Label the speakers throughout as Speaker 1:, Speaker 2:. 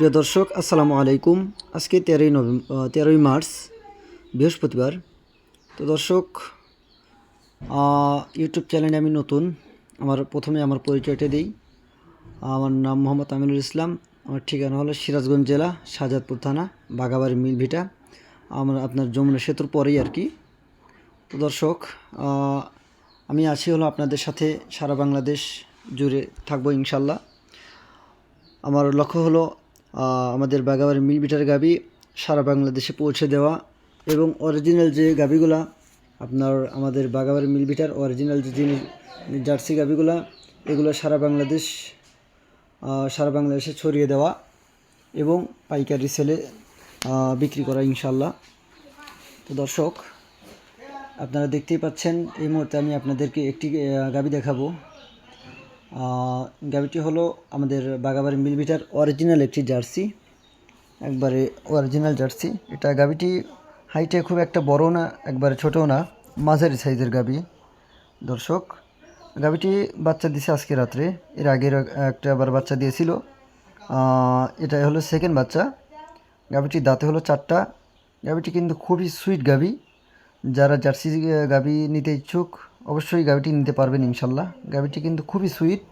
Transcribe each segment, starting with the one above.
Speaker 1: প্রিয় দর্শক, আসসালামু আলাইকুম। আজকে তেরোই নভেম্বর তেরোই মার্চ, বৃহস্পতিবার। তো দর্শক ইউটিউব চ্যানেলে আমি নতুন। আমার প্রথমে আমার পরিচয়টা দিই। আমার নাম মোহাম্মদ আমিনুল ইসলাম। আমার ঠিকানা হলো সিরাজগঞ্জ জেলা, শাহজাদপুর থানা বাগাবাড়ি মিলভিটা। আমার, আপনার যমুনা সেতুর পরেই আর কি। তো দর্শক আমি আছি হলো আপনাদের সাথে সারা বাংলাদেশ জুড়ে থাকব ইনশাল্লাহ। আমার লক্ষ্য হলো আমাদের বাগাবাড়ি মিল বিটার গাবি সারা বাংলাদেশে পৌঁছে দেওয়া এবং অরিজিনাল যে গাবিগুলা, আপনার আমাদের বাগাবাড়ি মিল বিটার অরিজিনাল যে জিনিস, জার্সি গাবিগুলা, এগুলো সারা বাংলাদেশ সারা বাংলাদেশে ছড়িয়ে দেওয়া এবং পাইকারি সেলে বিক্রি করা ইনশাল্লাহ তো দর্শক, আপনারা দেখতেই পাচ্ছেন, এই মুহূর্তে আমি আপনাদেরকে একটি গাবি দেখাবো। গাভিটি হলো আমাদের বাগাবাড়ি মিলবিটার অরিজিনাল একটি জার্সি, একবারে অরিজিনাল জার্সি। এটা গাভিটি হাইটে খুব একটা বড় না, একবারে ছোটও না, মাঝারি সাইজের গাভি দর্শক গাভিটি বাচ্চা দিছে আজকে রাত্রে, এর আগের একটা আবার বাচ্চা দিয়েছিল। এটা হলো সেকেন্ড বাচ্চা। গাভিটির দাঁতে হলো চারটা। গাভিটি কিন্তু খুবই সুইট গাভি যারা জার্সি গাভি নিতে ইচ্ছুক অবশ্যই গাভিটি নিতে পারবেন ইনশাল্লাহ। গাভিটি কিন্তু খুবই সুইট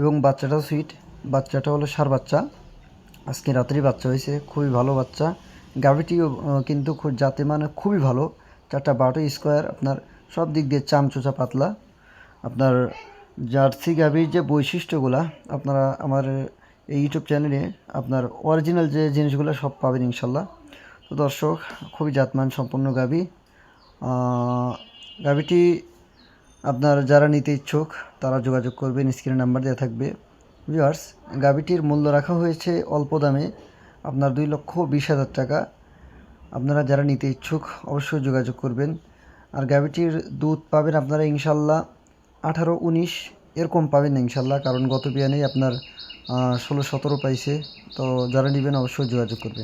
Speaker 1: এবং বাচ্চাটাও সুইট। বাচ্চাটা হলো সার বাচ্চা। আজকে রাত্রেই বাচ্চা হয়েছে, খুবই ভালো বাচ্চা। গাভিটিও কিন্তু খুব জাতে মানে খুবই ভালো। চারটা বারোটা স্কোয়ার আপনার সব দিক দিয়ে চামচোচা পাতলা। আপনার জার্সি গাভির যে বৈশিষ্ট্যগুলা, আপনারা আমার এই ইউটিউব চ্যানেলে আপনার অরিজিনাল যে জিনিসগুলো সব পাবেন ইনশাল্লাহ। তো দর্শক, খুবই জাতমান সম্পন্ন গাভি। গাভিটি আপনার যারা নিতে ইচ্ছুক, তারা যোগাযোগ করবেন, স্ক্রিনে নাম্বার দেওয়া থাকবে। ভিউয়ার্স, গাভিটির মূল্য রাখা হয়েছে অল্প দামে, আপনার দুই লক্ষ বিশ হাজার টাকা। আপনারা যারা নিতে ইচ্ছুক, অবশ্যই যোগাযোগ করবেন। আর গাভিটির দুধ পাবেন আপনারা ইনশাল্লাহ আঠারো উনিশ, এরকম পাবেন ইনশাল্লাহ, কারণ গত বিয়ানেই আপনার ষোলো সতেরো পাইছে। তো যারা নেবেন, অবশ্যই যোগাযোগ করবেন।